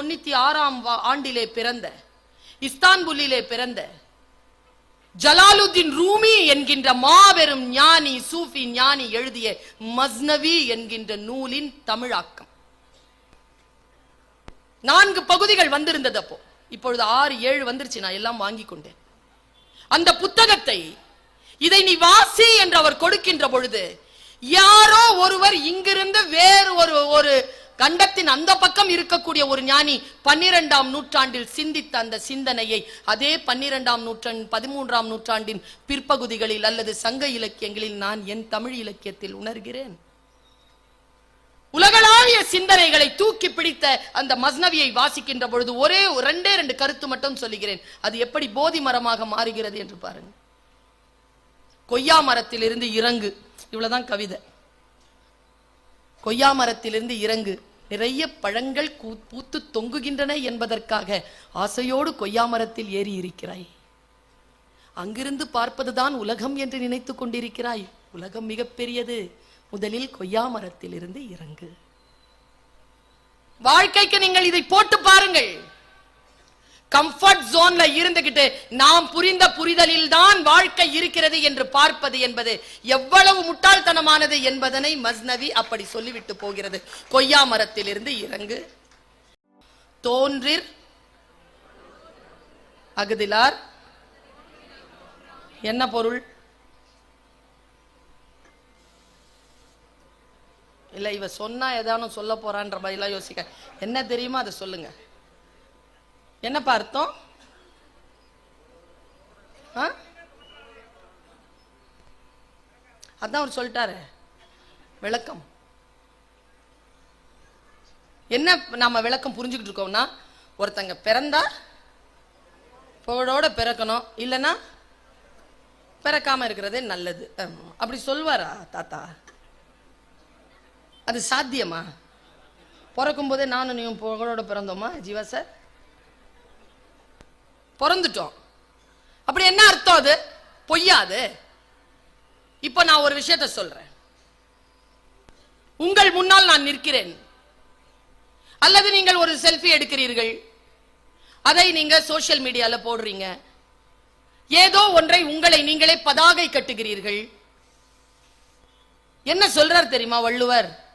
தொண்ணூத்தி ஆறாம் ஆண்டிலே பிறந்த இஸ்தான்புல்லிலே பிறந்த ஜலாலுத்தீன் ரூமி என்கின்ற மாபெரும் ஞானி சூஃபி ஞானி எழுதிய மஸ்னவி என்கின்ற நூலின் தமிழாக்கம். நான்கு பகுதிகள் வந்திருந்தது அப்போ. இப்பொழுது ஆறு ஏழு வந்துருச்சு நான் எல்லாம் வாங்கி கொண்டேன். அந்த புத்தகத்தை இதை நீ வாசி என்று அவர் கொடுக்கின்ற பொழுது யாரோ ஒருவர் இங்கிருந்து வேறு ஒரு ஒரு கண்டத்தின் அந்த பக்கம் இருக்கக்கூடிய ஒரு ஞானி பன்னிரெண்டாம் நூற்றாண்டில் சிந்தித்த அந்த சிந்தனையை அதே பன்னிரெண்டாம் நூற்றாண்டு பதிமூன்றாம் நூற்றாண்டின் பிற்பகுதிகளில் அல்லது சங்க இலக்கியங்களில் நான் என் தமிழ் இலக்கியத்தில் உணர்கிறேன். உலகளாவிய சிந்தனைகளை தூக்கி பிடித்த அந்த மஸ்னவியை வாசிக்கின்ற பொழுது ஒரே ரெண்டே ரெண்டு கருத்து மட்டும் சொல்லுகிறேன். அது எப்படி போதி மரமாக மாறுகிறது என்று பாருங்க கொய்யா மரத்திலிருந்து இறங்கு. இவ்வளவுதான் கவிதை. கொய்யா மரத்திலிருந்து இறங்கு. நிறைய பழங்கள் கூ- பூத்து தொங்குகின்றன என்பதற்காக ஆசையோடு கொய்யா மரத்தில் ஏறி இருக்கிறாய். அங்கிருந்து பார்ப்பதுதான் உலகம் என்று நினைத்துக் கொண்டிருக்கிறாய். உலகம் மிகப்பெரியது. முதலில் கொய்யா மரத்திலிருந்து இறங்கு. வாழ்க்கைக்கு நீங்கள் இதை போட்டு பாருங்கள். கம்ஃபர்ட் ஜோன்ல இருந்துகிட்டு நாம் புரிந்த புரிதலில் தான் வாழ்க்கை இருக்கிறது என்று பார்ப்பது என்பது எவ்வளவு முட்டாள்தனமானது என்பதனை மஸ்னவி அப்படி சொல்லிவிட்டு போகிறது. கொய்யா மரத்திலிருந்து இறங்கு. தோன்றிர் அகுதிலார். என்ன பொருள்? இல்ல இவ சொன்னா ஏதானும் சொல்ல போறான்ற மாதிரிலாம் யோசிக்க. என்ன தெரியுமோ? அதை சொல்லுங்க. என்னப்பா அர்த்தம்? ஆ? அதான் அவர் சொல்லிட்டாரு. விளக்கம். என்ன நாம விளக்கம் புரிஞ்சுக்கிட்டு இருக்கோம்னா ஒருத்தங்க பிறந்தா புகழோட பிறக்கணும். இல்லைன்னா பிறக்காம இருக்கிறதே நல்லது. அப்படி சொல்வாரா தாத்தா? அது சாத்தியமா? பிறக்கும் போதே நானும் நீயும் புகழோட பிறந்தோமா ஜீவா சார்? பிறந்துட்டோம். அப்படி என்ன அர்த்தம் அது? பொய்யாது. இப்போ நான் ஒரு விஷயத்த சொல்றேன். உங்கள் முன்னால் நான் நிற்கிறேன். அல்லது நீங்கள் ஒரு செல்ஃபி எடுக்கிறீர்கள். அதை நீங்க சோஷியல் மீடியால போடுறீங்க. ஏதோ ஒன்றை உங்களை நீங்களே பதாகை கட்டுகிறீர்கள். என்ன சொல்றார் தெரியுமா வள்ளுவர்?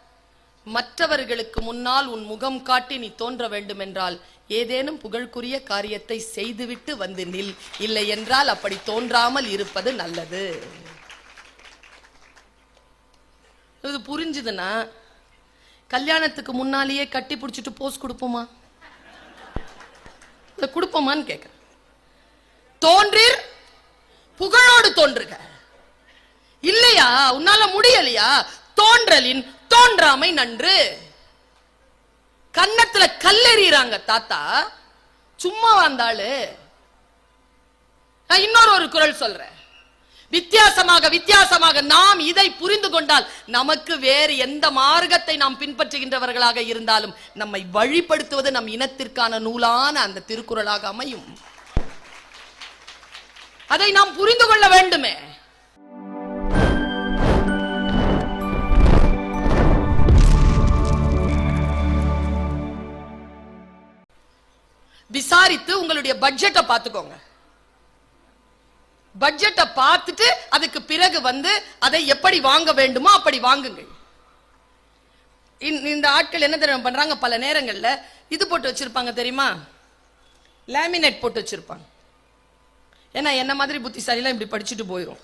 மற்றவர்களுக்கு முன்னால் உன் முகம் காட்டி நீ தோன்ற வேண்டும் என்றால் ஏதேனும் புகழ்க்குரிய காரியத்தை செய்துவிட்டு வந்து நில். இல்லை என்றால் அப்படி தோன்றாமல் இருப்பது நல்லது. இது புரிஞ்சுதுன்னா கல்யாணத்துக்கு முன்னாலேயே கட்டி பிடிச்சிட்டு போஸ் கொடுப்போமா? கொடுப்போமான்னு கேட்க. தோன்றீர் புகழோடு தோன்றுக. இல்லையா? உன்னால முடியலையா? தோன்றலின் தோன்றாமை நன்று. கன்னத்துல கல்லெறிறாங்க தாத்தா. சும்மா வந்தாளு. நான் இன்னொரு ஒரு குரல் சொல்றேன். வித்தியாசமாக வித்தியாசமாக நாம் இதை புரிந்து கொண்டால் நமக்கு வேறு எந்த மார்க்கத்தை நாம் பின்பற்றுகின்றவர்களாக இருந்தாலும் நம்மை வழிபடுத்துவது நம் இனத்திற்கான நூலான அந்த திருக்குறளாக அமையும். அதை நாம் புரிந்து கொள்ள வேண்டுமே. விசாரித்து உங்களுடைய பட்ஜெட்டை பார்த்துக்கோங்க. பட்ஜெட்டை பார்த்துட்டு அதுக்கு பிறகு வந்து அதை எப்படி வாங்க வேண்டுமோ அப்படி வாங்குங்கள். இந்த- இந்த ஆட்கள் என்ன தெரியுமா பண்றாங்க? பல நேரங்களில் இது போட்டு வச்சிருப்பாங்க தெரியுமா? லேமினேட் போட்டு வச்சிருப்பாங்க. ஏன்னா என்ன மாதிரி புத்திசாலிலாம் இப்படி படிச்சுட்டு போயிடும்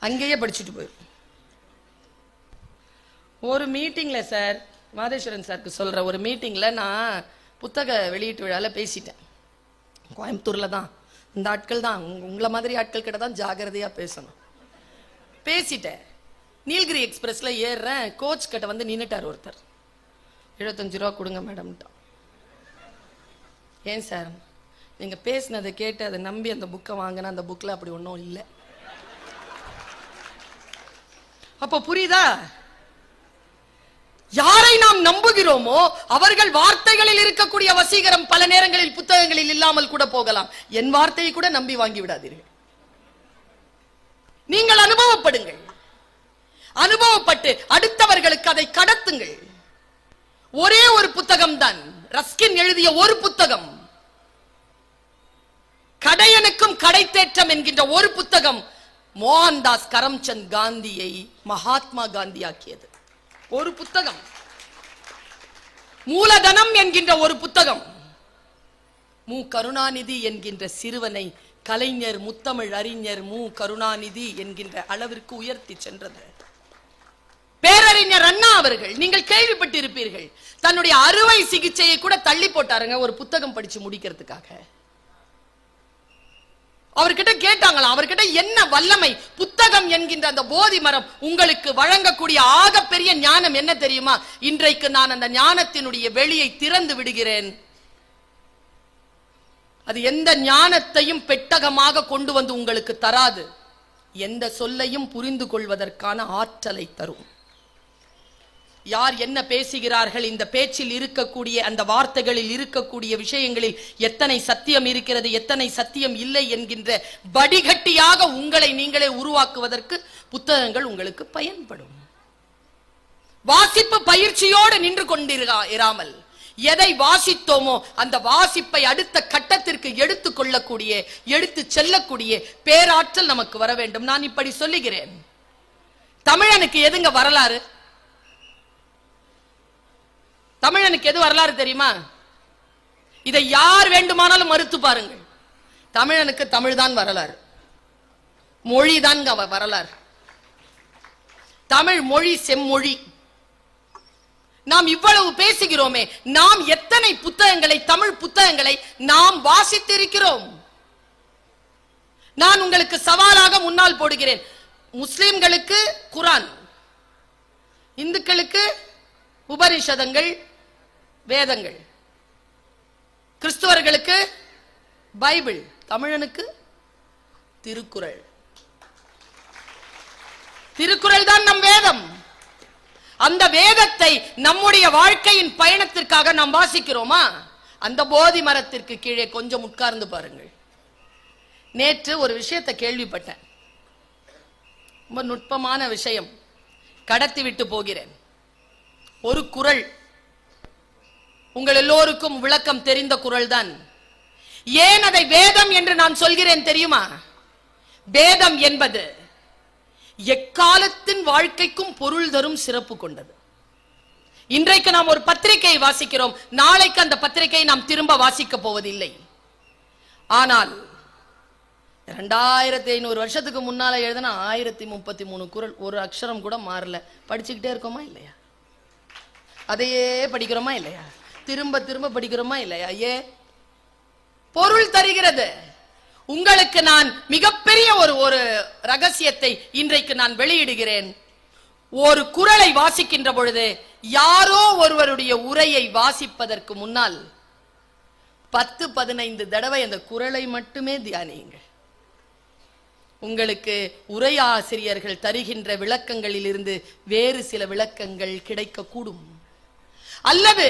அங்கேயே படிச்சுட்டு போயிடும் ஒரு மீட்டிங்கில் சார் மாதேஸ்வரன் சாருக்கு சொல்ற ஒரு மீட்டிங்கில் நான் புத்தக வெளியீட்டு விழாவில் பேசிட்டேன். கோயம்புத்தூரில் தான். இந்த ஆட்கள் தான். உங்களை மாதிரி ஆட்கள் கிட்ட தான் ஜாகிரதையாக பேசணும். பேசிட்டேன். நீலகிரி எக்ஸ்பிரஸில் ஏறுறேன். கோச் கிட்ட வந்து நின்றுட்டார் ஒருத்தர். எழுபத்தஞ்சு ரூபா கொடுங்க மேடம்ட்டான் ஏன் சார்? நீங்கள் பேசினதை கேட்டு அதை நம்பி அந்த புக்கை வாங்கினா அந்த புக்கில் அப்படி ஒன்றும் இல்லை. அப்போ புரியுதா? யாரை நாம் நம்புகிறோமோ அவர்கள் வார்த்தைகளில் இருக்கக்கூடிய வசீகரம் பல நேரங்களில் புத்தகங்களில் இல்லாமல் கூட போகலாம். என் வார்த்தையை கூட நம்பி வாங்கி விடாதீர்கள். நீங்கள் அனுபவப்படுங்கள். அனுபவப்பட்டு அடுத்தவர்களுக்கு அதை கடத்துங்கள். ஒரே ஒரு புத்தகம் தான் ரஸ்கின் எழுதிய ஒரு புத்தகம். கடையனுக்கும் கடை தேற்றம் என்கின்ற ஒரு புத்தகம் மோகன்தாஸ் கரம்சந்த் காந்தியை மகாத்மா காந்தி ஆக்கியது ஒரு புத்தகம். மூலதனம் என்கின்ற ஒரு புத்தகம். மு. கருணாநிதி என்கின்ற சிறுவனை கலைஞர் முத்தமிழ் அறிஞர் மு. கருணாநிதி என்கின்ற அளவிற்கு உயர்த்தி சென்றது. பேரறிஞர் அண்ணா அவர்கள் நீங்கள் கேள்விப்பட்டிருப்பீர்கள் தன்னுடைய அறுவை சிகிச்சையை கூட தள்ளி போட்டாருங்க ஒரு புத்தகம் படிச்சு முடிக்கிறதுக்காக. அவர்கிட்ட கேட்டாங்களாம் அவர்கிட்ட என்ன வல்லமை? புத்தகம் என்கின்ற அந்த போதி மரம் உங்களுக்கு வழங்கக்கூடிய ஆகப்பெரிய ஞானம் என்ன தெரியுமா? இன்றைக்கு நான் அந்த ஞானத்தினுடைய வெளியை திறந்து விடுகிறேன். அது எந்த ஞானத்தையும் பெட்டகமாக கொண்டு வந்து உங்களுக்கு தராது. எந்த சொல்லையும் புரிந்து கொள்வதற்கான ஆற்றலை தரும். யார் என்ன பேசுகிறார்கள்? இந்த பேச்சில் இருக்கக்கூடிய அந்த வார்த்தைகளில் இருக்கக்கூடிய விஷயங்களில் எத்தனை சத்தியம் இருக்கிறது எத்தனை சத்தியம் இல்லை என்கின்ற வடிகட்டியாக உங்களை நீங்களே உருவாக்குவதற்கு புத்தகங்கள் உங்களுக்கு பயன்படும். வாசிப்பு பயிற்சியோடு நின்று கொண்டிருக்கா இராமல். எதை வாசித்தோமோ அந்த வாசிப்பை அடுத்த கட்டத்திற்கு எடுத்து கொள்ளக்கூடிய எடுத்து செல்லக்கூடிய பேராற்றல் நமக்கு வர வேண்டும். நான் இப்படி சொல்லுகிறேன். தமிழனுக்கு எதுங்க வரலாறு? தமிழனுக்கு எது வரலாறு தெரியுமா? இதை யார் வேண்டுமானாலும் மறுத்து பாருங்கள். தமிழனுக்கு தமிழ்தான் வரலாறு. மொழி தான் வரலாறு. தமிழ் மொழி செம்மொழி. நாம் இவ்வளவு பேசுகிறோமே நாம் எத்தனை புத்தகங்களை தமிழ் புத்தகங்களை நாம் வாசித்திருக்கிறோம்? நான் உங்களுக்கு சவாலாக முன்னால் போடுகிறேன். முஸ்லிம்களுக்கு குரான் இந்துக்களுக்கு உபனிஷதங்கள் வேதங்கள். கிறிஸ்துவர்களுக்கு பைபிள் தமிழனுக்கு திருக்குறள். திருக்குறள் தான் நம் வேதம். அந்த வேதத்தை நம்முடைய வாழ்க்கையின் பயணத்திற்காக நாம் வாசிக்கிறோமா? அந்த போதி மரத்திற்கு கீழே கொஞ்சம் உட்கார்ந்து பாருங்கள். நேற்று ஒரு விஷயத்தை கேள்விப்பட்டேன். ரொம்ப நுட்பமான விஷயம். கடத்தி விட்டு போகிறேன். ஒரு குறள் உங்கள் எல்லோருக்கும் விளக்கம் தெரிந்த குரல் தான் ஏன் அதை வேதம் என்று நான் சொல்கிறேன் தெரியுமா? வேதம் என்பது எக்காலத்தின் வாழ்க்கைக்கும் பொருள் தரும் சிறப்பு கொண்டது. இன்றைக்கு நாம் ஒரு பத்திரிகையை வாசிக்கிறோம். நாளைக்கு அந்த பத்திரிகையை நாம் திரும்ப வாசிக்க போவதில்லை. ஆனால் ரெண்டாயிரத்தி ஐநூறு வருஷத்துக்கு முன்னால எழுதின ஆயிரத்தி முப்பத்தி மூணு குறள் ஒரு அக்ஷரம் கூட மாறல. படிச்சுக்கிட்டே இருக்கோமா இல்லையா? அதையே படிக்கிறோமா இல்லையா? திரும்ப திரும்ப படிக்கிறோமா இல்லையா? ஏ பொருள் தருகிறது. உங்களுக்கு நான் மிகப்பெரிய ஒரு ஒரு ரகசியத்தை இன்றைக்கு நான் வெளியிடுகிறேன். ஒரு குறளை வாசிக்கின்ற பொழுது யாரோ ஒருவருடைய உரையை வாசிப்பதற்கு முன்னால் பத்து பதினைந்து தடவை அந்த குறளை மட்டுமே தியானியுங்கள். உங்களுக்கு உரையாசிரியர்கள் தருகின்ற விளக்கங்களில் இருந்து வேறு சில விளக்கங்கள் கிடைக்கக்கூடும். அல்லது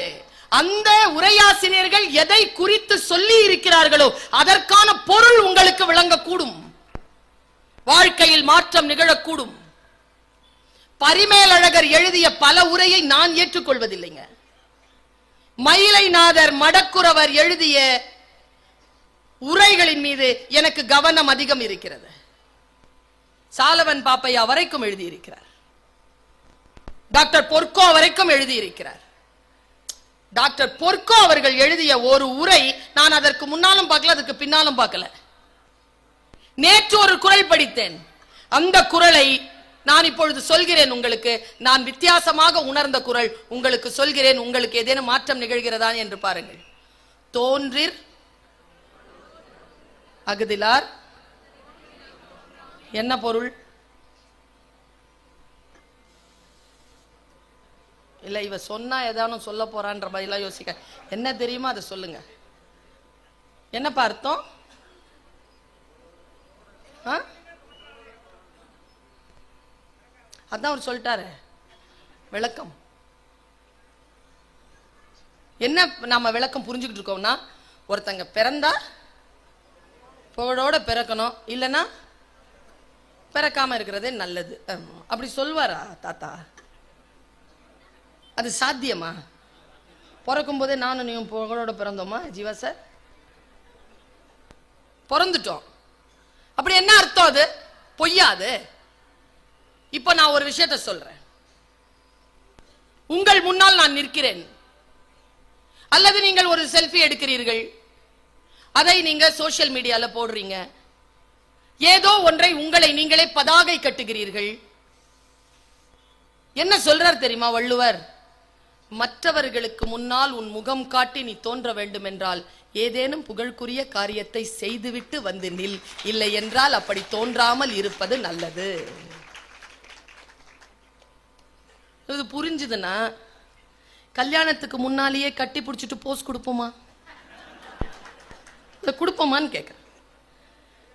அந்த உரையாசிரியர்கள் எதை குறித்து சொல்லி இருக்கிறார்களோ அதற்கான பொருள் உங்களுக்கு விளங்கக்கூடும். வாழ்க்கையில் மாற்றம் நிகழக்கூடும். பரிமேலழகர் எழுதிய பல உரையை நான் ஏற்றுக்கொள்வதில்லைங்க. மயிலைநாதர் மடக்குறவர் எழுதிய உரைகளின் மீது எனக்கு கவனம் அதிகம் இருக்கிறது. சாலவன் பாப்பையா வரைக்கும் எழுதியிருக்கிறார். டாக்டர் பொற்கோ வரைக்கும் எழுதியிருக்கிறார். டாக்டர் பொற்கோ அவர்கள் எழுதிய ஒரு உரை நான் அதற்கு முன்னாலும் பார்க்கல அதுக்கு பின்னாலும் பார்க்கல. நேற்று ஒரு குரல் படித்தேன். அந்த குரலை நான் இப்பொழுது சொல்கிறேன் உங்களுக்கு. நான் வித்தியாசமாக உணர்ந்த குரல் உங்களுக்கு சொல்கிறேன். உங்களுக்கு ஏதேனும் மாற்றம் நிகழ்கிறதா என்று பாருங்கள். தோன்றிர் அகுதிலார். என்ன பொருள்? இல்லை இவ சொன்னால் ஏதானும் சொல்ல போகிறான்ற மாதிரிலாம் யோசிக்க. என்ன தெரியுமோ? அதை சொல்லுங்க. என்னப்பா அர்த்தம்? ஆ? அதான் அவர் சொல்லிட்டாரு. விளக்கம். என்ன நாம விளக்கம் புரிஞ்சுக்கிட்டு இருக்கோம்னா ஒருத்தங்க பிறந்தா புகழோட பிறக்கணும். இல்லைன்னா பிறக்காம இருக்கிறதே நல்லது. அப்படி சொல்வாரா தாத்தா? அது சாத்தியமா? பிறக்கும் போதே நானும் நீயும் புகழோட பிறந்தோமா ஜீவா சார்? பிறந்துட்டோம். அப்படி என்ன அர்த்தம் அது? பொய்யாது. இப்போ நான் ஒரு விஷயத்த சொல்றேன். உங்கள் முன்னால் நான் நிற்கிறேன். அல்லது நீங்கள் ஒரு செல்ஃபி எடுக்கிறீர்கள். அதை நீங்க சோஷியல் மீடியால போடுறீங்க. ஏதோ ஒன்றை உங்களை நீங்களே பதாகை கட்டுகிறீர்கள். என்ன சொல்றார் தெரியுமா வள்ளுவர்? மற்றவர்களுக்கு முன்னால் உன் முகம் காட்டி நீ தோன்ற வேண்டும் என்றால் ஏதேனும் புகழ்க்குரிய காரியத்தை செய்துவிட்டு வந்து நில். இல்லை என்றால் அப்படி தோன்றாமல் இருப்பது நல்லது. இது புரிஞ்சுதுன்னா கல்யாணத்துக்கு முன்னாலேயே கட்டி பிடிச்சிட்டு போஸ் கொடுப்போமா? கொடுப்போமான்னு கேட்கிறேன்.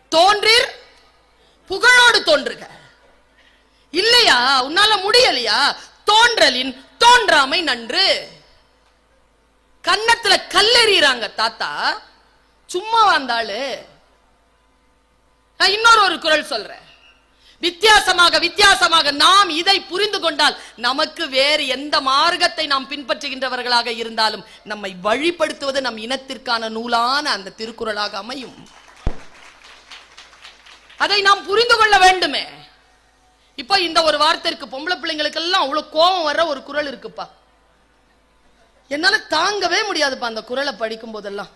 தோன்றீர் புகழோடு தோன்றுக. இல்லையா? உன்னால முடியலையா? தோன்றலின் தோன்றாமை நன்று. கன்னத்துல கல்லெறிறாங்க தாத்தா. சும்மா வந்தாளு. நான் இன்னொரு ஒரு குரல் சொல்றேன். வித்தியாசமாக வித்தியாசமாக நாம் இதை புரிந்து கொண்டால் நமக்கு வேறு எந்த மார்க்கத்தை நாம் பின்பற்றுகின்றவர்களாக இருந்தாலும் நம்மை வழிபடுத்துவது நம் இனத்திற்கான நூலான அந்த திருக்குறளாக அமையும். அதை நாம் புரிந்து கொள்ள வேண்டுமே. இப்போ இந்த ஒரு வார்த்தை இருக்கு. பொம்பளை பிள்ளைங்களுக்கு எல்லாம் அவ்வளவு கோபம் வர்ற ஒரு குரல் இருக்குப்பா. என்னால தாங்கவே முடியாதுப்பா அந்த குரலை படிக்கும் போதெல்லாம்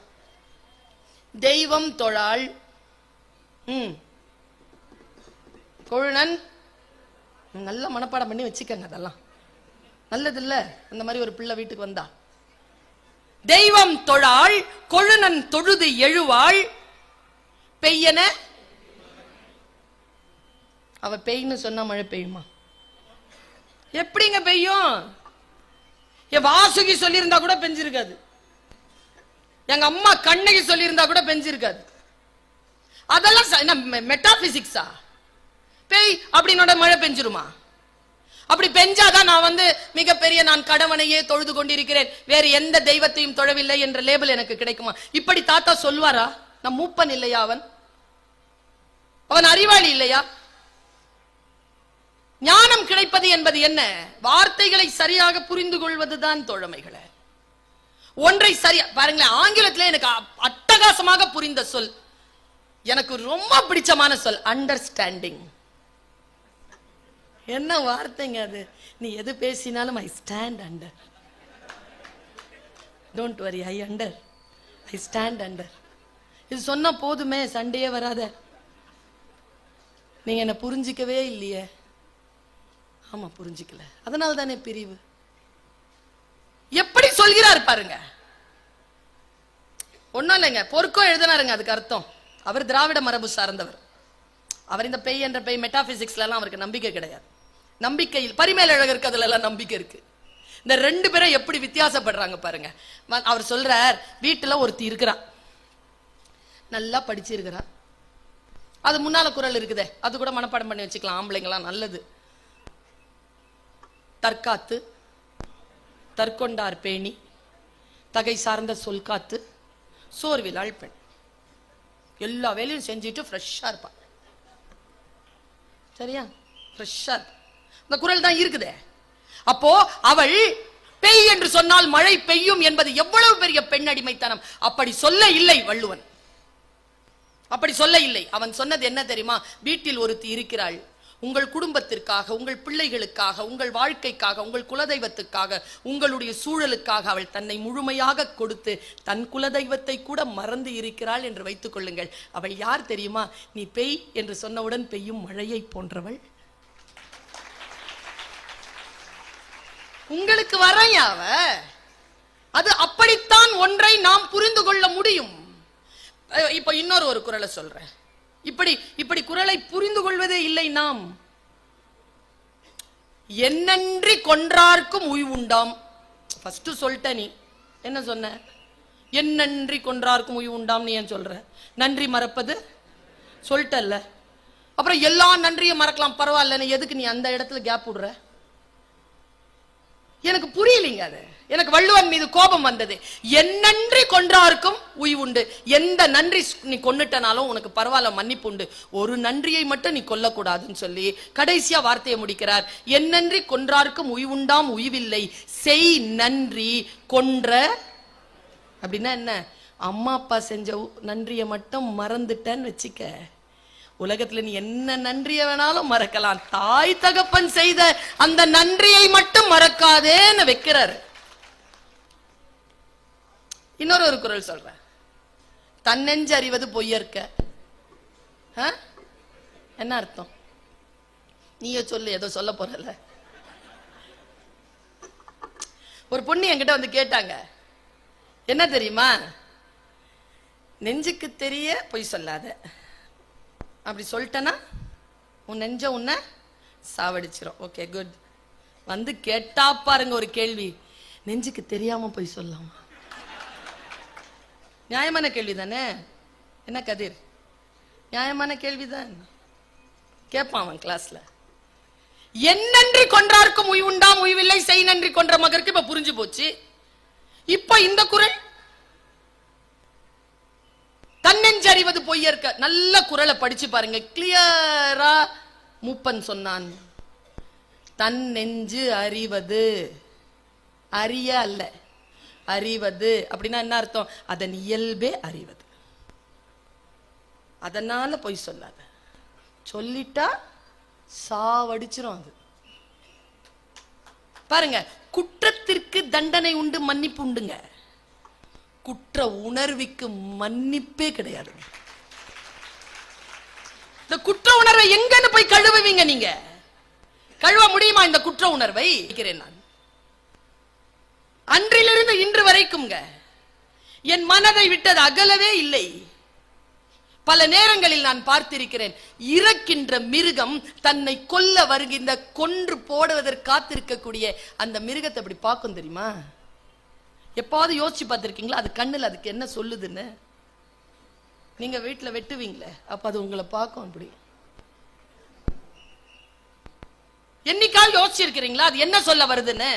தெய்வம் தொழாள். ம். கொழுனன் நல்ல மனப்பாடம் பண்ணி வச்சுக்கங்க அதெல்லாம். நல்லது இல்ல அந்த மாதிரி ஒரு பிள்ளை வீட்டுக்கு வந்தா. தெய்வம் தொழாள். கொழுனன் தொழுது எழுவாள். பெய்யன அவ பெய்ன்னு சொன்னா மழை பெய்யுமா? எப்படிங்க பெய்யும்? என் வாசுகி சொல்லியிருந்தா கூட பெஞ்சிருக்காது. எங்க அம்மா கண்ணகி சொல்லியிருந்தா கூட பெஞ்சிருக்காது. அதெல்லாம் என்ன மெட்டாபிசிக்ஸா பெய் அப்படின்னோட மழை பெஞ்சிருமா? அப்படி பெஞ்சாதான் நான் வந்து மிகப்பெரிய நான் கடவனையே தொழுது கொண்டிருக்கிறேன். வேறு எந்த தெய்வத்தையும் தொழவில்லை என்ற லேபிள் எனக்கு கிடைக்குமா? இப்படி தாத்தா சொல்வாரா நான் மூப்பன் இல்லையா அவன்? அவன் அறிவாளி இல்லையா? ஞானம் கிடைப்பது என்பது என்ன? வார்த்தைகளை சரியாக புரிந்து கொள்வதுதான் தோழமைகளை. ஒன்றை சரியா பாருங்களேன் ஆங்கிலத்துல எனக்கு அட்டகாசமாக புரிந்த சொல் எனக்கு ரொம்ப பிடிச்சமான சொல் அண்டர்ஸ்டாண்டிங் என்ன வார்த்தைங்க அது? நீ எது பேசினாலும் ஐ stand under don't worry I under I stand under இது சொன்ன போதுமே சண்டையே வராத. நீங்க என்ன புரிஞ்சிக்கவே இல்லையே. ஆமா புரிஞ்சிக்கல. அதனால தானே பிரிவு? எப்படி சொல்கிறார் பாருங்க. ஒன்றும் இல்லைங்க பொறுக்கோ எழுதினாருங்க அதுக்கு அர்த்தம். அவர் திராவிட மரபு சார்ந்தவர். அவர் இந்த பெய் என்ற பெய் மெட்டாபிசிக்ஸ்லாம் எல்லாம் அவருக்கு நம்பிக்கை கிடையாது. நம்பிக்கையில் பரிமேலழகருக்கு அதுல எல்லாம் நம்பிக்கை இருக்கு. இந்த ரெண்டு பேரும் எப்படி வித்தியாசப்படுறாங்க பாருங்க. அவர் சொல்றார் வீட்டில் ஒருத்தி இருக்கிறா நல்லா படிச்சிருக்கிறா. அது முன்னால குரல் இருக்குதே அது கூட மனப்பாடம் பண்ணி வச்சுக்கலாம் ஆம்பளைங்களாம் நல்லது. தற்காத்து தற்கொண்டார் பேணி தகை சார்ந்த சொல் காத்து சோர்வில் பெண். எல்லா வேலையும் செஞ்சுட்டு ஃப்ரெஷ்ஷாக இருப்பான் சரியா? ஃப்ரெஷ்ஷாக இருப்பா இந்த குரல் தான் இருக்குதே. அப்போ அவள் பெய் என்று சொன்னால் மழை பெய்யும் என்பது எவ்வளவு பெரிய பெண் அடிமைத்தனம். அப்படி சொல்ல இல்லை வள்ளுவன். அப்படி சொல்ல இல்லை. அவன் சொன்னது என்ன தெரியுமா? வீட்டில் ஒருத்தி இருக்கிறாள். உங்கள் குடும்பத்திற்காக உங்கள் பிள்ளைகளுக்காக உங்கள் வாழ்க்கைக்காக உங்கள் குலதெய்வத்துக்காக உங்களுடைய சூழலுக்காக அவள் தன்னை முழுமையாக கொடுத்து தன் குலதெய்வத்தை கூட மறந்து இருக்கிறாள் என்று வைத்துக் கொள்ளுங்கள். அவள் யார் தெரியுமா? நீ பெய் என்று சொன்னவுடன் பெய்யும் மழையை போன்றவள். உங்களுக்கு வரையாவ அவ? அது அப்படித்தான் ஒன்றை நாம் புரிந்து கொள்ள முடியும். இப்ப இன்னொரு ஒரு குரலை சொல்றேன். இப்படி இப்படி குரலை புரிந்து கொள்வதே இல்லை நாம். என்னன்றி கொன்றார்க்கும் உய்வுண்டாம். ஃபர்ஸ்ட் சொல்லிட்ட நீ. என்ன சொன்ன? என்னன்றி கொன்றார்க்கும் உய்வுண்டாம் நீ ஏன் சொல்ற? நன்றி மறப்பது? சொல்லிட்டல்ல. அப்புறம் எல்லா நன்றியும் மறக்கலாம் பரவாயில்ல எதுக்கு நீ அந்த இடத்துல கேப் விடுற? எனக்கு புரியலைங்க அது. எனக்கு வள்ளுவன் மீது கோபம் வந்தது. என் நன்றி கொன்றாருக்கும் உய்வு உண்டு எந்த நன்றி நீ கொன்னுட்டனாலும் உனக்கு பரவாயில்ல மன்னிப்பு உண்டு ஒரு நன்றியை மட்டும் நீ கொல்லக்கூடாதுன்னு சொல்லி கடைசியா வார்த்தையை முடிக்கிறார். என் நன்றி கொன்றாருக்கும் உய்வுண்டாம் உய்வில்லை. செய் நன்றி கொன்ற அப்படின்னா என்ன? அம்மா அப்பா செஞ்ச உ- நன்றியை மட்டும் மறந்துட்டேன்னு வச்சுக்க. உலகத்துல நீ என்ன நன்றியை வேணாலும் மறக்கலாம். தாய் தகப்பன் செய்த அந்த நன்றியை மட்டும் மறக்காதேன்னு வைக்கிறாரு. இன்னொரு ஒரு குரல் சொல்றேன். தன்னெஞ்சு அறிவது பொய்யற்க. ஆ? என்ன அர்த்தம்? நீயோ சொல்லு ஏதோ சொல்ல போறல ஒரு பொண்ணு என்கிட்ட வந்து கேட்டாங்க என்ன தெரியுமா? நெஞ்சுக்கு தெரிய பொய் சொல்லாத. அப்படி சொல்லிட்டேன்னா உன் நெஞ்ச உன்னை சாவடிச்சிரும். ஓகே குட் வந்து கேட்டா பாருங்க ஒரு கேள்வி நெஞ்சுக்கு தெரியாம பொய் சொல்லாமா? நியாயமான கேள்வி தானே என்ன கதிர்? நியாயமான கேள்விதான். கேட்பான் அவன் கிளாஸ்ல என் நன்றி கொன்றார்க்கும் உய் உண்டாம் உய்வில்லை. செய் நன்றி கொன்ற மகருக்கு இப்ப புரிஞ்சு போச்சு. இப்ப இந்த குரல் தன்னெஞ்சறிவது பொய்யற்க. நல்ல குரலை படிச்சு பாருங்க. கிளியரா மூப்பன் சொன்னான். தன் நெஞ்சு அறிவது அறிய அல்ல. அறிவது. அப்படின்னா என்ன அர்த்தம்? அதன் இயல்பே அறிவது. அதனால பொய் சொல்லாத. சொல்லிட்டா சாவடிச்சிரும் அது. பாருங்க குற்றத்திற்கு தண்டனை உண்டு மன்னிப்பு உண்டுங்க. குற்ற உணர்விக்கு மன்னிப்பே கிடையாது. இந்த குற்ற உணர்வை எங்கன்னு போய் கழுவுவீங்க நீங்க? கழுவ முடியுமா இந்த குற்ற உணர்வை? இருக்கிறேன் நான். அன்றிலிருந்து இன்று வரைக்கும்ங்க. என் மனதை விட்டது அகலவே இல்லை. பல நேரங்களில் நான் பார்த்திருக்கிறேன் இறக்கின்ற மிருகம் தன்னை கொல்ல வருகின்ற கொன்று போடுவதற்கு காத்திருக்கக்கூடிய அந்த மிருகத்தை அப்படி பார்க்கும் தெரியுமா? எப்பாவது யோசிச்சு பார்த்துருக்கீங்களா? அது கண்ணில் அதுக்கு என்ன சொல்லுதுன்னு? நீங்க வீட்டில் வெட்டுவீங்களே அப்ப அது உங்களை பார்க்கும் அப்படி. என்னைக்கால் யோசிச்சிருக்கிறீங்களா? அது என்ன சொல்ல வருதுன்னு?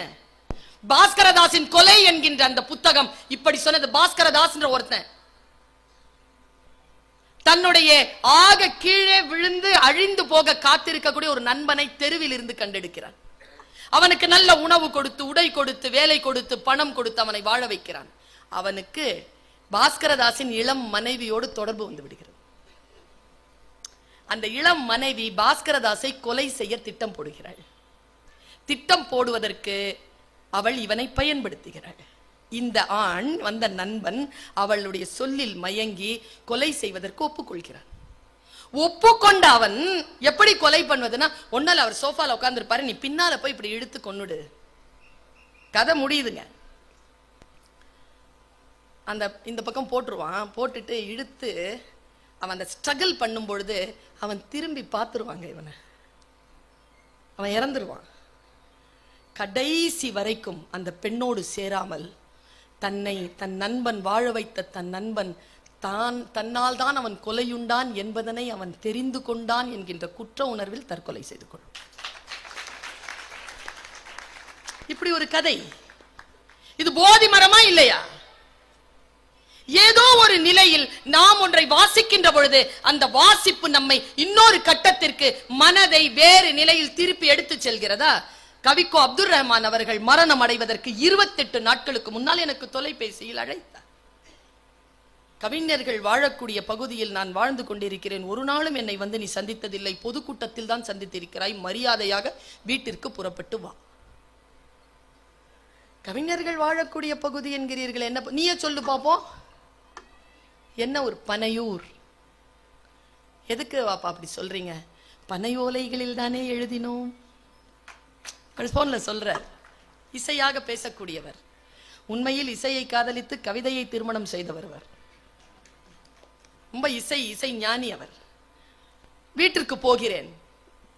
பாஸ்கரதாசின் கொலை என்கின்ற அந்த புத்தகம் இப்படி சொன்னது. பாஸ்கரதாஸ் ஒருத்தன். தன்னுடைய ஆக கீழே விழுந்து அழிந்து போக காத்திருக்கக்கூடிய ஒரு நண்பனை தெருவில் இருந்து கண்டெடுக்கிறான். அவனுக்கு நல்ல உணவு கொடுத்து உடை கொடுத்து வேலை கொடுத்து பணம் கொடுத்து அவனை வாழ வைக்கிறான். அவனுக்கு பாஸ்கரதாசின் இளம் மனைவியோடு தொடர்பு வந்து விடுகிறது. அந்த இளம் மனைவி பாஸ்கரதாசை கொலை செய்ய திட்டம் போடுகிறாள். திட்டம் போடுவதற்கு அவள் இவனை பயன்படுத்துகிறாள். இந்த ஆண் வந்த நண்பன் அவளுடைய சொல்லில் மயங்கி கொலை செய்வதற்கு ஒப்புக்கொள்கிறான். ஒப்புக்கொண்ட அவன் எப்படி கொலை பண்ணுவதுன்னா ஒன்னால அவர் சோஃபால உட்காந்துருப்பாரு நீ பின்னால போய் இப்படி இழுத்து கொன்னுடு. கதை முடியுதுங்க. அந்த இந்த பக்கம் போட்டுருவான் போட்டுட்டு இழுத்து அவன் அந்த ஸ்ட்ரகிள் பண்ணும் பொழுது அவன் திரும்பி பார்த்துருவாங்க இவனை. அவன் இறந்துருவான். கடைசி வரைக்கும் அந்த பெண்ணோடு சேராமல் தன்னை தன் நண்பன் வாழ வைத்த தன் நண்பன் தான் தன்னால் தான் அவன் கொலையுண்டான் என்பதனை அவன் தெரிந்து கொண்டான் என்கின்ற குற்ற உணர்வில் தற்கொலை செய்து கொள்ளும் இப்படி ஒரு கதை. இது போதி மரமா இல்லையா? ஏதோ ஒரு நிலையில் நாம் ஒன்றை வாசிக்கின்ற பொழுது அந்த வாசிப்பு நம்மை இன்னொரு கட்டத்திற்கு மனதை வேறு நிலையில் திருப்பி எடுத்து செல்கிறதா? கவிக்கோ அப்துல் ரஹ்மான் அவர்கள் மரணம் அடைவதற்கு இருபத்தெட்டு நாட்களுக்கு முன்னால் எனக்கு தொலைபேசியில் அழைத்தார். கவிஞர்கள் வாழக்கூடிய பகுதியில் நான் வாழ்ந்து கொண்டிருக்கிறேன். ஒரு நாளும் என்னை வந்து நீ சந்தித்ததில்லை. பொதுக்கூட்டத்தில் தான் சந்தித்திருக்கிறாய். மரியாதையாக வீட்டிற்கு புறப்பட்டு வா. கவிஞர்கள் வாழக்கூடிய பகுதி என்கிறீர்கள். என்ன நீயே சொல்லு பாப்போம். என்ன ஒரு பனையூர்? எதுக்கு வாப்பா அப்படி சொல்றீங்க? பனையோலைகளில் தானே எழுதினோம். ஃபோனில் சொல்கிறார் இசையாக பேசக்கூடியவர். உண்மையில் இசையை காதலித்து கவிதையை திருமணம் செய்தவர் அவர். ரொம்ப இசை இசை ஞானி அவர். வீட்டிற்கு போகிறேன்.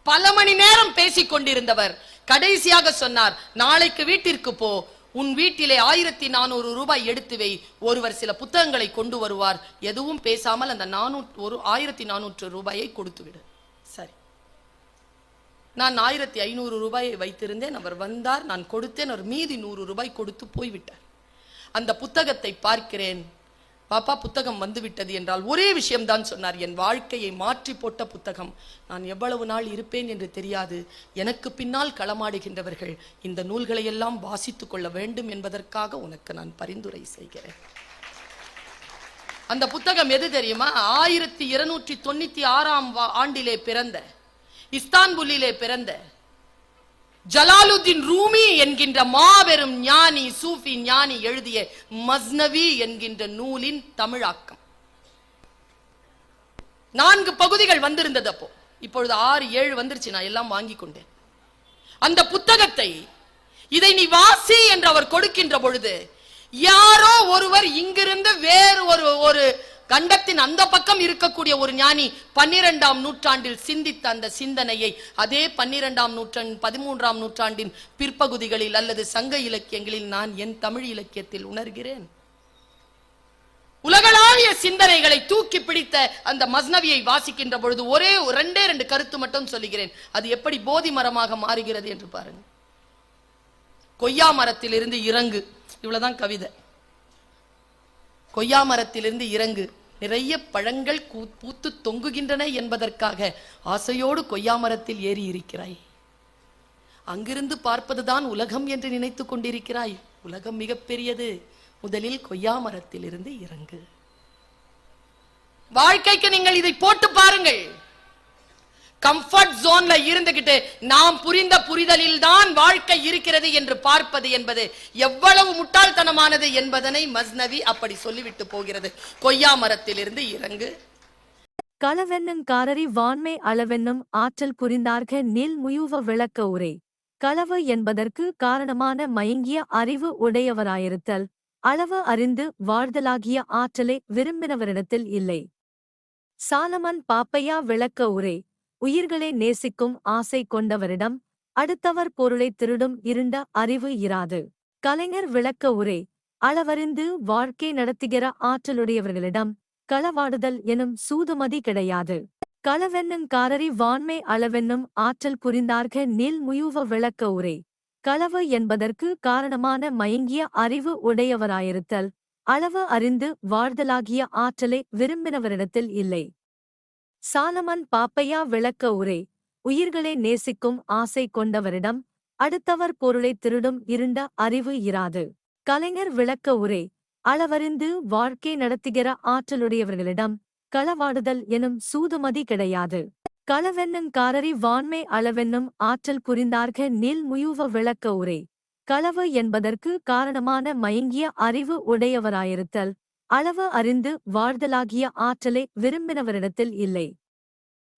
பல மணி நேரம் பேசிக் கொண்டிருந்தவர். கடைசியாக சொன்னார் நாளைக்கு வீட்டிற்கு போ. உன் வீட்டிலே ஆயிரத்தி நானூறு ரூபாய் எடுத்து வை. ஒருவர் சில புத்தகங்களை கொண்டு வருவார். எதுவும் பேசாமல் அந்த நானூற்று ஒரு ஆயிரத்தி நானூற்று ரூபாயை கொடுத்துவிடு நான் ஆயிரத்தி ஐநூறு ரூபாயை வைத்திருந்தேன். அவர் வந்தார். நான் கொடுத்தேன். அவர் மீதி நூறு ரூபாய் கொடுத்து போய்விட்டார். அந்த புத்தகத்தை பார்க்கிறேன். பாப்பா புத்தகம் வந்துவிட்டது என்றால் ஒரே விஷயம்தான் சொன்னார். என் வாழ்க்கையை மாற்றி போட்ட புத்தகம். நான் எவ்வளவு நாள் இருப்பேன் என்று தெரியாது. எனக்கு பின்னால் களமாடுகின்றவர்கள் இந்த நூல்களை எல்லாம் வாசித்துக் கொள்ள வேண்டும் என்பதற்காக உனக்கு நான் பரிந்துரை செய்கிறேன். அந்த புத்தகம் எது தெரியுமா? ஆயிரத்தி இருநூற்றி தொண்ணூத்தி ஆறாம் வா- ஆண்டிலே பிறந்த இஸ்தான்புல்லிலே பிறந்த ஜலாலுத்தீன் ரூமி என்கின்ற மாபெரும் ஞானி சூஃபி ஞானி எழுதிய மஸ்னவி என்கின்ற நூலின் தமிழாக்கம். நான்கு பகுதிகள் வந்திருந்தது அப்போ. இப்பொழுது ஆறு ஏழு வந்துருச்சு. நான் எல்லாம் வாங்கி கொண்டேன். அந்த புத்தகத்தை இதை நீ வாசி என்று அவர் கொடுக்கின்ற பொழுது யாரோ ஒருவர் இங்கிருந்து வேறு ஒரு ஒரு கண்டத்தின் அந்த பக்கம் இருக்கக்கூடிய ஒரு ஞானி பன்னிரெண்டாம் நூற்றாண்டில் சிந்தித்த அந்த சிந்தனையை அதே பன்னிரெண்டாம் நூற்றாண்டு பதிமூன்றாம் நூற்றாண்டின் பிற்பகுதிகளில் அல்லது சங்க இலக்கியங்களில் நான் என் தமிழ் இலக்கியத்தில் உணர்கிறேன். உலகளாவிய சிந்தனைகளை தூக்கி பிடித்த அந்த மஸ்னவியை வாசிக்கின்ற பொழுது ஒரே ஒரு- ரெண்டே ரெண்டு கருத்து மட்டும் சொல்லுகிறேன். அது எப்படி போதி மரமாக மாறுகிறது என்று பாருங்க. கொய்யா மரத்திலிருந்து இறங்கு. இவ்வளவுதான் கவிதை. கொய்யா மரத்திலிருந்து இறங்கு. நிறைய பழங்கள் கூ- பூத்து தொங்குகின்றன என்பதற்காக ஆசையோடு கொய்யா மரத்தில் ஏறி இருக்கிறாய் அங்கிருந்து பார்ப்பதுதான் உலகம் என்று நினைத்துக் கொண்டிருக்கிறாய். உலகம் மிகப்பெரியது. முதலில் கொய்யா மரத்திலிருந்து இறங்கு. வாழ்க்கைக்கு நீங்கள் இதை போட்டு பாருங்கள். கம்ஃபர்ட் ஜோன்ல இருந்துகிட்டு நாம் புரிந்த புரிதலில் தான் வாழ்க்கை இருக்கிறது என்று பார்ப்பது என்பது எவ்வளவு முட்டாள்தனமானது என்பதனை மஸ்னவி அப்படி சொல்லிவிட்டு போகிறது. கொய்யா மரத்திலிருந்து இறங்கு. களவென்னும் காரரி வான்மை அளவென்னும் ஆற்றல் புரிந்தார்க நில் முயுவ விளக்க உரை. களவு என்பதற்கு காரணமான மயங்கிய அறிவு உடையவராயிருத்தல். அளவு அறிந்து வாழ்தலாகிய ஆற்றலை விரும்பினவரிடத்தில் இல்லை. சாலமன் பாப்பையா விளக்க உரை. உயிர்களை நேசிக்கும் ஆசை கொண்டவரிடம் அடுத்தவர் பொருளை திருடும் இருண்ட அறிவு இராது. கலைஞர் விளக்க உரை அளவறிந்து வாழ்க்கை நடத்துகிற ஆற்றலுடையவர்களிடம் களவாடுதல் எனும் சூதுமதி கிடையாது. களவென்னும் காரரி வான்மை அளவென்னும் ஆற்றல் புரிந்தார்க நீல் முயுவ விளக்க உரை களவு என்பதற்கு காரணமான மயங்கிய அறிவு உடையவராயிருத்தல் அளவு அறிந்து வாழ்தலாகிய ஆற்றலை விரும்பினவரிடத்தில் இல்லை. சாலமன் பாப்பையா விளக்க உரை. உயிர்களை நேசிக்கும் ஆசை கொண்டவரிடம் அடுத்தவர் பொருளை திருடும் இருண்ட அறிவு இராது. கலைஞர் விளக்க உரை. அளவறிந்து வாழ்க்கை நடத்துகிற ஆற்றலுடையவர்களிடம் களவாடுதல் எனும் சூதுமதி கிடையாது. களவென்னும் காரரி வான்மை அளவென்னும் ஆற்றல் புரிந்தார்க நில் முயூவ விளக்க உரை. களவு என்பதற்கு காரணமான மயங்கிய அறிவு உடையவராயிருத்தல் அளவு அறிந்து வாழ்தலாகிய ஆற்றலை விரும்பினவரிடத்தில் இல்லை.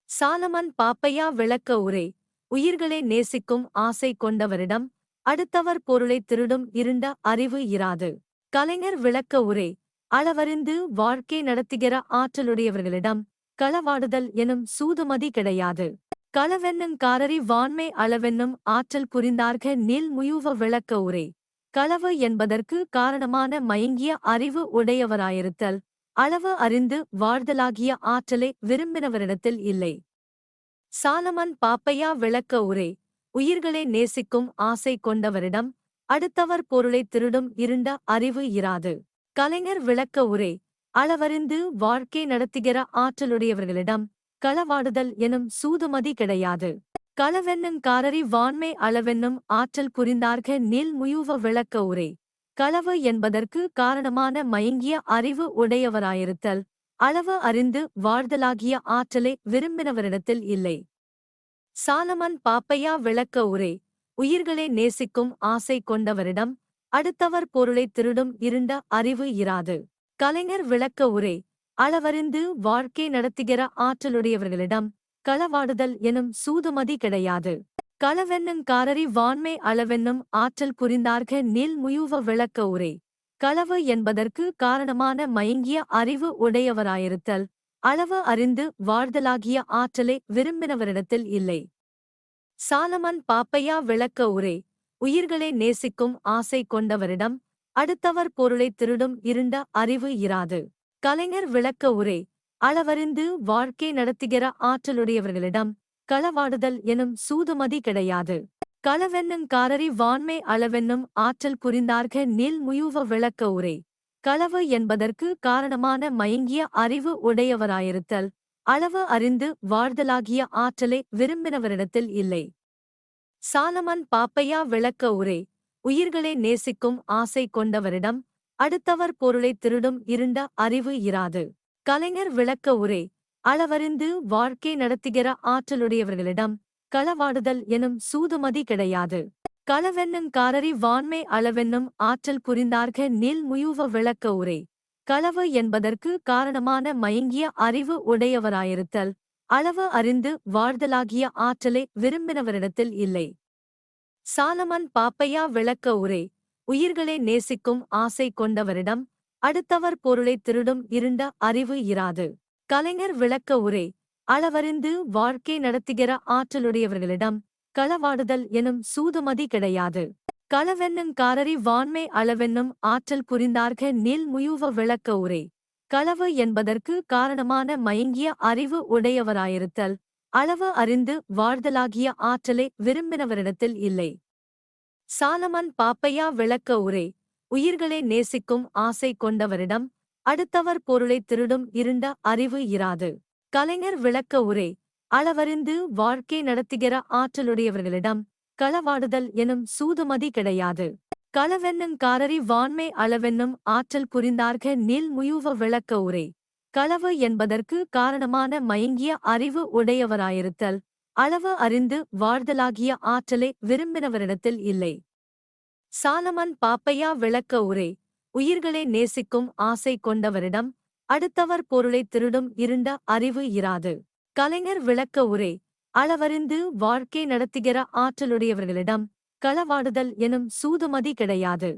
சாலமன் பாப்பையா விளக்க உரை உயிர்களை நேசிக்கும் ஆசை கொண்டவரிடம் அடுத்தவர் பொருளை திருடும் இருண்ட அறிவு இராது. கலைஞர் விளக்க உரை அளவறிந்து வாழ்க்கை நடத்துகிற ஆற்றலுடையவர்களிடம் களவாடுதல் எனும் சூதுமதி கிடையாது. களவென்னும் காரரி வான்மை அளவென்னும் ஆற்றல் புரிந்தார்க நில் முயுவ விளக்க உரை களவு என்பதற்கு காரணமான மயங்கிய அறிவு உடையவராயிருத்தல். அளவு அறிந்து வாழ்தலாகிய ஆற்றலை விரும்பினவரிடத்தில் இல்லை. சாலமன் பாப்பையா விளக்க உரை உயிர்களை நேசிக்கும் ஆசை கொண்டவரிடம் அடுத்தவர் பொருளை திருடும் இருண்ட அறிவு இராது. கலைஞர் விளக்க உரை அளவறிந்து வாழ்க்கை நடத்துகிற ஆற்றலுடையவர்களிடம் களவாடுதல் எனும் சூதுமதி கிடையாது. களவென்னும் காரரி வான்மை அளவென்னும் ஆற்றல் புரிந்தார்க நில் முயுவ விளக்க உரை. களவு என்பதற்கு காரணமான மயங்கிய அறிவு உடையவராயிருத்தல். அளவு அறிந்து வாழ்தலாகிய ஆற்றலை விரும்பினவரிடத்தில் இல்லை. சாலமன் பாப்பையா விளக்க உரை. உயிர்களை நேசிக்கும் ஆசை கொண்டவரிடம் அடுத்தவர் பொருளை திருடும் இருண்ட அறிவு இராது. கலைஞர் விளக்க உரை. அளவறிந்து வாழ்க்கை நடத்துகிற ஆற்றலுடையவர்களிடம் களவாடுதல் எனும் சூதுமதி கிடையாது. களவென்னும் காரரி வான்மை அளவென்னும் ஆற்றல் புரிந்தார்க நில் முயுவ விளக்க உரை. களவு என்பதற்கு காரணமான மயங்கிய அறிவு உடையவராயிருத்தல். அளவு அறிந்து வாழ்தலாகிய ஆற்றலை விரும்பினவரிடத்தில் இல்லை. சாலமன் பாப்பையா விளக்க உரை. உயிர்களை நேசிக்கும் ஆசை கொண்டவரிடம் அடுத்தவர் பொருளை திருடும் இருண்ட அறிவு இராது. கலைஞர் விளக்க உரை. அளவறிந்து வாழ்க்கை நடத்துகிற ஆற்றலுடையவர்களிடம் களவாடுதல் எனும் சூதுமதி கிடையாது. களவென்னுங்காரரி வான்மை அளவென்னும் ஆற்றல் புரிந்தார்க நில் முயுவ விளக்க உரை. களவு என்பதற்கு காரணமான மயங்கிய அறிவு உடையவராயிருத்தல் அளவு அறிந்து வாழ்தலாகிய ஆற்றலை விரும்பினவரிடத்தில் இல்லை. சாலமன் பாப்பையா விளக்க உரை. உயிர்களை நேசிக்கும் ஆசை கொண்டவரிடம் அடுத்தவர் பொருளை திருடும் இருண்ட அறிவு இராது. கலைஞர் விளக்க உரை. அளவறிந்து வாழ்க்கை நடத்துகிற ஆற்றலுடையவர்களிடம் களவாடுதல் எனும் சூதுமதி கிடையாது. களவென்னுங்காரரி வான்மை அளவென்னும் ஆற்றல் புரிந்தார்க நீல் முயுவ விளக்க உரை. களவு என்பதற்கு காரணமான மயங்கிய அறிவு உடையவராயிருத்தல். அளவு அறிந்து வாழ்தலாகிய ஆற்றலை விரும்பினவரிடத்தில் இல்லை. சாலமன் பாப்பையா விளக்க உரை. உயிர்களை நேசிக்கும் ஆசை கொண்டவரிடம் அடுத்தவர் பொருளை திருடும் இருண்ட அறிவு இராது. கலைஞர் விளக்க உரை அளவறிந்து வாழ்க்கை நடத்துகிற ஆற்றலுடையவர்களிடம் களவாடுதல் எனும் சூதுமதி கிடையாது. களவென்னும் காரரி வான்மை அளவென்னும் ஆற்றல் புரிந்தார்க நில் முயுவ விளக்க உரை. களவு என்பதற்கு காரணமான மயங்கிய அறிவு உடையவராயிருத்தல். அளவு அறிந்து வாழ்தலாகிய ஆற்றலை விரும்பினவரிடத்தில் இல்லை. சாலமன் பாப்பையா விளக்க உரை உயிர்களை நேசிக்கும் ஆசை கொண்டவரிடம் அடுத்தவர் பொருளை திருடும் இருண்ட அறிவு இராது. கலைஞர் விளக்க உரை அளவறிந்து வாழ்க்கை நடத்துகிற ஆற்றலுடையவர்களிடம் களவாடுதல் எனும் சூதுமதி கிடையாது. களவென்னுங்காரரி வான்மை அளவென்னும் ஆற்றல் புரிந்தார்க நீல் முயுவ விளக்க உரை. களவு என்பதற்கு காரணமான மயங்கிய அறிவு உடையவராயிருத்தல். அளவு அறிந்து வாழ்தலாகிய ஆற்றலை விரும்பினவரிடத்தில் இல்லை. சாலமன் பாப்பையா விளக்க உரை. உயிர்களை நேசிக்கும் ஆசை கொண்டவரிடம் அடுத்தவர் பொருளை திருடும் இருண்ட அறிவு இராது. கலைஞர் விளக்க உரை. அளவறிந்து வாழ்க்கை நடத்துகிற ஆற்றலுடையவர்களிடம் களவாடுதல் எனும் சூதுமதி கிடையாது.